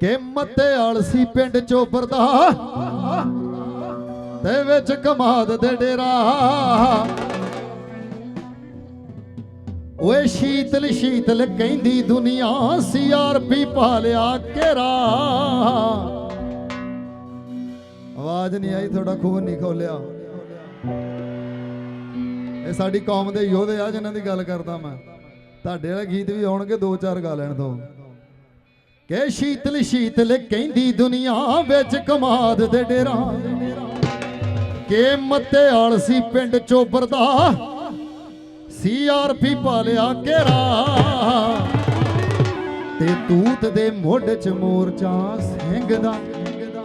ਕਿ ਮੱਤੇ ਆਲਸੀ ਪਿੰਡ ਚੋਬਰ ਦਾ ਤੇ ਵਿੱਚ ਕਮਾਦ ਦੇ ਡੇਰਾ। ਓਏ ਸ਼ੀਤਲ ਸ਼ੀਤਲ ਕਹਿੰਦੀ ਦੁਨੀਆ ਸੀਆਰਪੀ ਪਾ ਲਿਆ ਕੇਰਾ ਆਵਾਜ਼ ਨਹੀਂ ਆਈ, ਤੁਹਾਡਾ ਖੂਨ ਨਹੀਂ ਖੋਲਿਆ। ਇਹ ਸਾਡੀ ਕੌਮ ਦੇ ਯੋਧੇ ਆ, ਜਿਨ੍ਹਾਂ ਦੀ ਗੱਲ ਕਰਦਾ ਮੈਂ। ਤੁਹਾਡੇ ਵਾਲੇ ਗੀਤ ਵੀ ਆਉਣਗੇ, ਦੋ ਚਾਰ ਗਾ ਲੈਣ ਤੋਂ ਕੇ ਸ਼ੀਤਲ ਸ਼ੀਤਲ ਕਹਿੰਦੀ ਦੁਨੀਆ ਵਿੱਚ ਕਮਾਦ ਦੇ ਡੇਰਾ। ਕੇ ਮੱਤੇ ਆਲਸੀ ਪਿੰਡ ਚੋਬਰ ਦਾ ਪਾ ਲਿਆ ਕੇਰਾ ਤੇ ਤੂਤ ਦੇ ਮੋਢ ਚ ਮੋਰਚਾ ਸਿੰਘ ਦਾ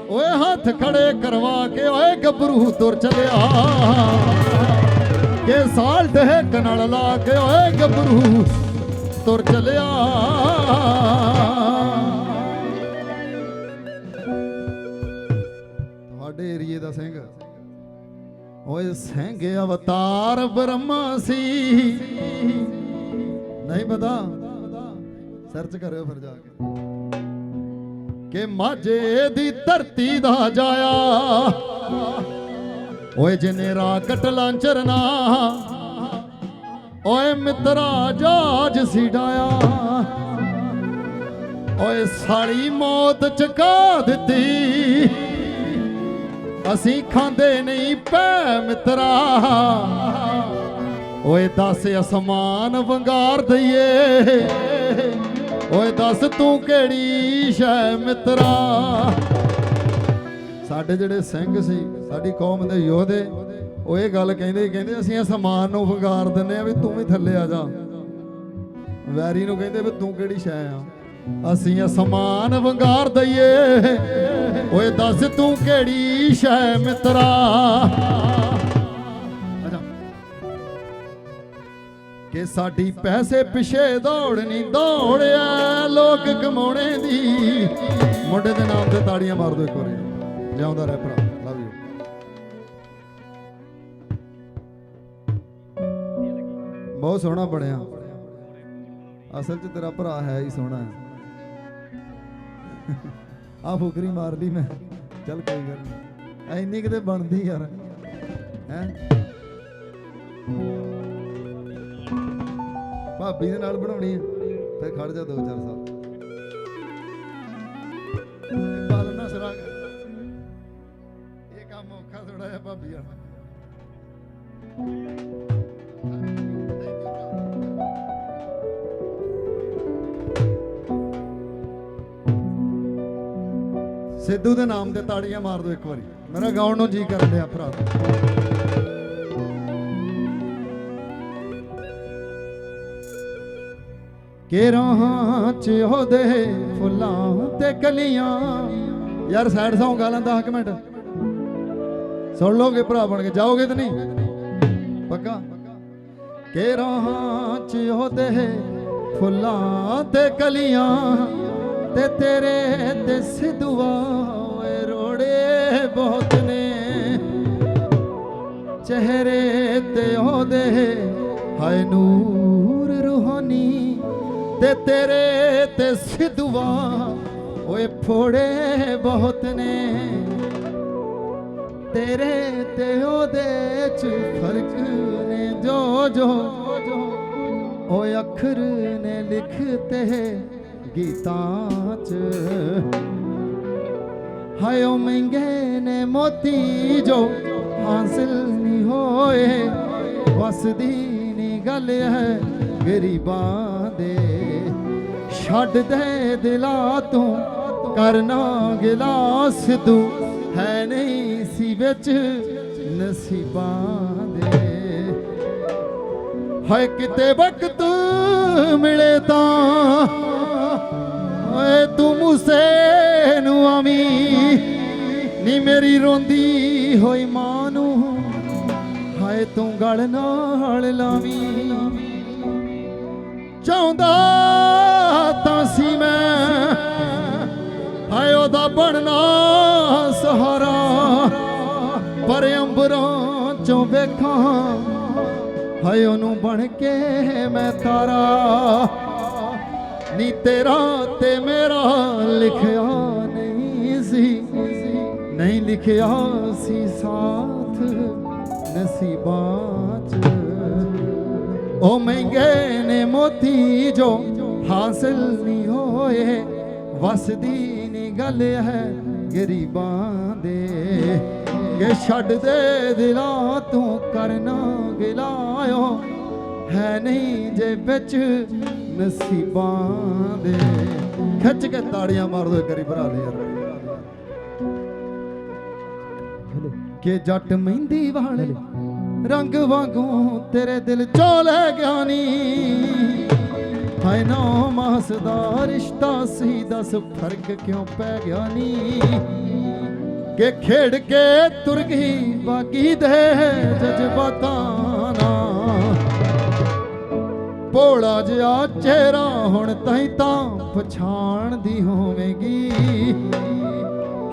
ਓਏ ਹੱਥ ਖੜੇ ਕਰਵਾ ਕੇ ਓਏ ਗੱਭਰੂ ਤੁਰ ਚਲਿਆ। ਕੇ ਸਾਲ ਢਹਿਕ ਨਾਲ ਲਾ ਕੇ ਓਏ ਗੱਭਰੂ ਤੁਰ ਚਲਿਆ। ਦਾ ਸਿੰਘ। ਓਏ ਸਿੰਘ ਅਵਤਾਰ ਬ੍ਰਹਮਾ ਸੀ। ਨਹੀਂ ਪਤਾ। ਸਰਚ ਕਰਿਓ ਫਿਰ ਜਾ ਕੇ। ਕਿ ਮਾਝੇ ਦੀ ਧਰਤੀ ਦਾ ਜਾਇਆ। ਓਏ ਜਿਨੇ ਰਾਕਟ ਲਾਂਚਰਨਾ ਓਏ ਮਿੱਤਰਾ ਜਾਜ ਸੀ ਡਾਇਆ। ਓਏ ਸਾਲੀ ਮੌਤ ਚਕਾ ਦਿੱਤੀ। ਅਸੀਂ ਖਾਂਦੇ ਨਹੀਂ ਪੈ ਮਿੱਤਰਾ। ਓਏ ਦੱਸ ਅਸਮਾਨ ਵੰਗਾਰ ਦਈਏ। ਓਏ ਦੱਸ ਤੂੰ ਕਿਹੜੀ ਸ਼ੈ ਮਿੱਤਰਾ। ਸਾਡੇ ਜਿਹੜੇ ਸਿੰਘ ਸੀ, ਸਾਡੀ ਕੌਮ ਦੇ ਯੋਧੇ, ਉਹ ਇਹ ਗੱਲ ਕਹਿੰਦੇ ਕਹਿੰਦੇ ਅਸੀਂ ਅਸਮਾਨ ਨੂੰ ਵੰਗਾਰ ਦਿੰਨੇ ਆ ਵੀ ਤੂੰ ਵੀ ਥੱਲੇ ਆ ਜਾ। ਵੈਰੀ ਨੂੰ ਕਹਿੰਦੇ ਵੀ ਤੂੰ ਕਿਹੜੀ ਸ਼ੈ ਆ? ਅਸੀਂ ਅਸਮਾਨ ਵੰਗਾਰ ਦਈਏ। ਓਏ ਦੱਸ ਤੂੰ ਕਿਹੜੀ ਸ਼ੈ ਮਿੱਤਰਾ? ਕਿ ਸਾਡੀ ਪੈਸੇ ਪਿਛੇ ਦੌੜ ਨਹੀਂ ਦੌੜਿਆ, ਲੋਕ ਕਮਾਉਣੇ ਦੀ। ਮੁੰਡੇ ਦੇ ਨਾਮ ਤੇ ਤਾੜੀਆਂ ਮਾਰ ਦਿਓ ਇੱਕ ਵਾਰੀ। ਜਿਉਂਦਾ ਰਹਿ ਭਰਾ ਲਵ ਯੂ ਬਹੁਤ ਸੋਹਣਾ ਬਣਿਆ। ਅਸਲ 'ਚ ਤੇਰਾ ਭਰਾ ਹੈ ਹੀ ਸੋਹਣਾ ਆ ਫੁਕਰੀ ਮਾਰ ਲਈ ਮੈਂ। ਚੱਲ ਕੋਈ ਗੱਲ ਨਹੀਂ ਐਨੀ ਕਿਤੇ ਬਣਦੀ ਯਾਰ। ਹੈ? ਭਾਬੀ ਦੇ ਨਾਲ ਬਣਾਉਣੀ ਆ। ਫਿਰ ਖੜ ਜਾ ਦੋ ਚਾਰ ਸਾਲ। ਇਹ ਪਾਲਣਾ ਸਰਾ ਇਹ ਕੰਮ ਔਖਾ ਥੋੜਾ ਜਿਹਾ ਭਾਬੀ ਵਾਲਾ। ਸਿੱਧੂ ਦੇ ਨਾਮ ਤੇ ਤਾੜੀਆਂ ਮਾਰ ਦਿਓ ਇੱਕ ਵਾਰੀ। ਮੇਰਾ ਗਾਉਣ ਨੂੰ ਜੀ ਕਰਨ ਡਿਆ ਭਰਾ। ਕਿ ਰਾਹਾਂ ਚ ਉਹਦੇ ਫੁੱਲਾਂ ਤੇ ਕਲੀਆਂ। ਯਾਰ ਸੈਡ ਸੌਂਗ ਗਾ ਲੈਂਦਾ 10 ਮਿੰਟ। ਸੁਣ ਲੋਗੇ ਭਰਾ ਬਣ ਕੇ, ਜਾਓਗੇ ਤੇ ਨਹੀਂ? ਪੱਕਾ? ਕਿ ਰਾਹਾਂ ਚ ਉਹਦੇ ਫੁੱਲਾਂ ਤੇ ਕਲੀਆਂ। ਤੇ ਤੇਰੇ ਤੇ ਸਿਧਵਾ ਓਏ ਰੋੜੇ ਬਹੁਤ ਨੇ। ਚਿਹਰੇ ਤੇ ਉਹਦੇ ਹਾਏ ਨੂਰ ਰੂਹਾਨੀ। ਤੇ ਤੇਰੇ ਤੇ ਸਿਧਵਾ ਓਏ ਫੋੜੇ ਬਹੁਤ ਨੇ। ਤੇਰੇ ਤੇ ਉਹਦੇ ਚ ਫ਼ਰਕ ਨੇ ਜੋ ਜੋ। ਓਏ ਅੱਖਰ ਨੇ ਲਿਖਤੇ ਗੀਤਾਂ ਚ। ਹਾਏ ਓ ਮਹਿੰਗੇ ਨੇ ਮੋਤੀ ਜੋ ਹਾਸਿਲ ਨਹੀਂ ਹੋਏ। ਵਸਦੀ ਨਹੀਂ ਗੱਲ ਹੈ ਗਰੀਬਾਂ ਦੇ। ਛੱਡ ਦੇ ਦਿਲਾ ਤੂੰ ਕਰਨਾ ਗਿਲਾਸ ਤੂੰ। ਹੈ ਨਹੀਂ ਸੀ ਵਿੱਚ ਨਸੀਬਾਂ ਦੇ। ਹਾਏ ਕਿਤੇ ਵਕਤ ਮਿਲੇ ਤਾਂ ਓਏ ਤੂੰ ਮੂਸੇ ਨੂੰ ਆਵੀਂ। ਨੀ ਮੇਰੀ ਰੋਂਦੀ ਹੋਈ ਮਾਂ ਨੂੰ। ਹਾਏ ਤੂੰ ਗਲ ਨਾਲ ਲਾਵੀਂ। ਚਾਹੁੰਦਾ ਤਾਂ ਸੀ ਮੈਂ। ਹਾਏ ਉਹਦਾ ਬਣਨਾ ਸਹਾਰਾ। ਪਰ ਅੰਬਰਾਂ ਚੋਂ ਵੇਖਾਂ। ਹਾਏ ਉਹਨੂੰ ਬਣ ਕੇ ਮੈਂ ਤਾਰਾ। ਨੀ ਤੇਰਾ ਤੇ ਮੇਰਾ ਲਿਖਿਆ ਨਹੀਂ ਸੀ। ਨਹੀਂ ਲਿਖਿਆ ਸੀ ਸਾਥ ਨਸੀਬਾਂ ਚ। ਉਹ ਮਹਿੰਗੇ ਨੇ ਮੋਤੀ ਜੋ ਹਾਸਲ ਨਹੀਂ ਹੋਏ, ਵਸਦੀ ਨਹੀਂ ਗੱਲ ਹੈ ਗਰੀਬਾਂ ਦੇ। ਕਿ ਛੱਡ ਦੇ ਦਿਲਾਂ ਤੂੰ ਕਰਨਾ ਗਿਲਾਇਓ। ਹੈ ਨਹੀਂ ਜੇ ਵਿੱਚ ਨਸੀਬਾਂ ਦੇ। ਖਿੱਚ ਕੇ ਤਾੜੀਆਂ ਮਾਰ ਦੋ ਇੱਕ ਭਰਾ ਲੈ ਯਾਰ। ਕਿ ਜੱਟ ਮਹਿੰਦੀ ਵਾਲੇ ਰੰਗ ਵਾਂਗੂ ਤੇਰੇ ਦਿਲ ਚੋਂ ਲੈ ਗਿਆ ਨੀ ਹਾਏ ਨਾ ਮਾਸ ਦਾ ਰਿਸ਼ਤਾ ਸੀ, ਦੱਸ ਫ਼ਰਕ ਕਿਉਂ ਪੈ ਗਿਆ ਨੀ? ਕਿ ਖੇਡ ਕੇ ਤੁਰ ਗਈ ਬਾਗੀ ਦੇ ਜਜ਼ਬਾਤਾਂ ਨਾਲ। ਭੋਲਾ ਜਿਹਾ ਚਿਹਰਾ ਹੁਣ ਤਾਈ ਤਾਂ ਪਛਾਣਦੀ ਹੋਵੇਂਗੀ।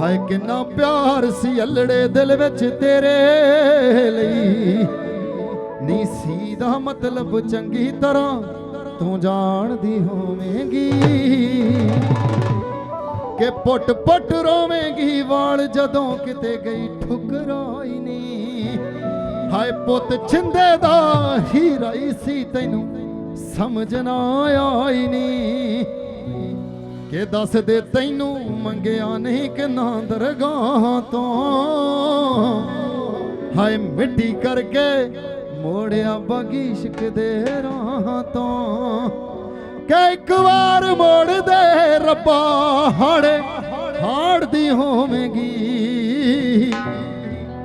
ਹਾਏ ਕਿੰਨਾ ਪਿਆਰ ਸੀ ਅਲੜੇ ਦਿਲ ਵਿੱਚ ਤੇਰੇ ਲਈ। ਨੀ ਸੀ ਦਾ ਮਤਲਬ ਚੰਗੀ ਤਰ੍ਹਾਂ ਤੂੰ ਜਾਣਦੀ ਹੋਵੇਂਗੀ। ਕਿ ਪੁੱਟ ਪੁੱਟ ਰੋਵੇਂਗੀ ਵਾਲ ਜਦੋਂ ਕਿਤੇ ਗਈ ਠੁਕਰਾਈ ਨੀ। ਹਾਏ ਪੁੱਤ ਛਿੰਦੇ ਦਾ ਹੀਰਾ ਹੀ ਸੀ ਤੈਨੂੰ ਸਮਝ ਨਾ ਆਈ ਨੀ ਕਿ ਦੱਸ ਦੇ ਤੈਨੂੰ ਮੰਗਿਆ ਨਹੀਂ ਕਿ ਨਾ ਦਰਗਾਹ ਤੋਂ। ਹਾਏ ਮਿੱਟੀ ਕਰਕੇ ਮੋੜਿਆ ਬਗੀਸ਼ਕ ਦੇ ਰਾਹ ਤੋਂ। ਕਿ ਇੱਕ ਵਾਰ ਮੋੜ ਦੇ ਰੱਬਾ ਹਾੜੇ ਹਾੜਦੀ ਹੋਵੇਂਗੀ।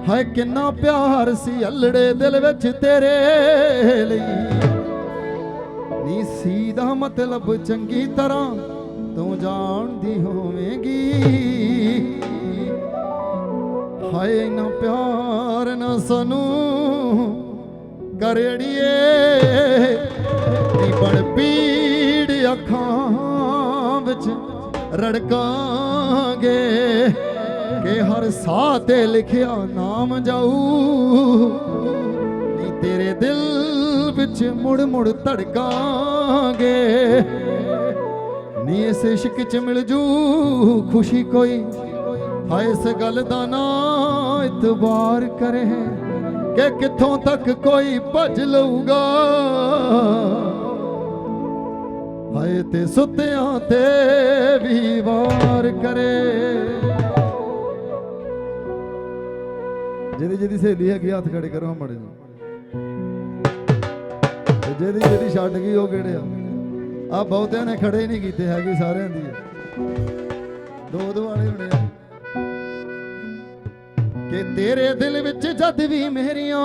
ਹਾਏ ਕਿੰਨਾ ਪਿਆਰ ਸੀ ਅਲੜੇ ਦਿਲ ਵਿੱਚ ਤੇਰੇ ਲਈ। ਨੀ ਸੀ ਦਾ ਮਤਲਬ ਚੰਗੀ ਤਰ੍ਹਾਂ, ਤੂੰ ਜਾਣਦੀ ਹੋਵੇਂਗੀ। ਹਾਏ ਨਾ ਪਿਆਰ ਨਾ ਸਾਨੂੰ ਕਰੜੀਏ ਨੀ ਬਣ ਪੀੜ ਅੱਖਾਂ ਵਿੱਚ ਰੜਕਾਂਗੇ ਕਿ ਹਰ ਸਾਹ ਤੇ ਲਿਖਿਆ ਨਾਮ ਜਾਊ। ਵਿੱਚ ਮੁੜ ਮੁੜ ਧੜਕਾਂਗੇ। ਨੀ ਇਸ ਇਸ਼ਕ ਚ ਮਿਲ ਜੂ ਖੁਸ਼ੀ ਕੋਈ। ਹਾਏ ਇਸ ਗੱਲ ਦਾ ਨਾ ਇਤਬਾਰ ਕਰੇ। ਕਿ ਕਿੱਥੋਂ ਤੱਕ ਕੋਈ ਭੱਜ ਲਊਗਾ। ਹਾਏ ਤੇ ਸੁੱਤਿਆਂ ਤੇ ਵੀ ਵਾਰ ਕਰੇ। ਜਿਹਦੀ ਜਿਹਦੀ ਸਹੇਲੀ ਹੈਗੀ, ਹੱਥ ਖੜੇ ਕਰੋ ਮੜੇ ਨੂੰ ਜਿਹਦੀ ਜਿਹੜੀ ਛੱਡ ਗਈ ਉਹ ਕਿਹੜੇ ਆ? ਆ ਬਹੁਤਿਆਂ ਨੇ ਖੜੇ ਹੀ ਨਹੀਂ ਕੀਤੇ ਹੈਗੇ ਸਾਰਿਆਂ ਦੀ। ਦੋ ਦੋ ਵਾਲੇ ਹੋਣੇ ਆ। ਕਿ ਤੇਰੇ ਦਿਲ ਵਿੱਚ ਜਦ ਵੀ ਮੇਰੀਆਂ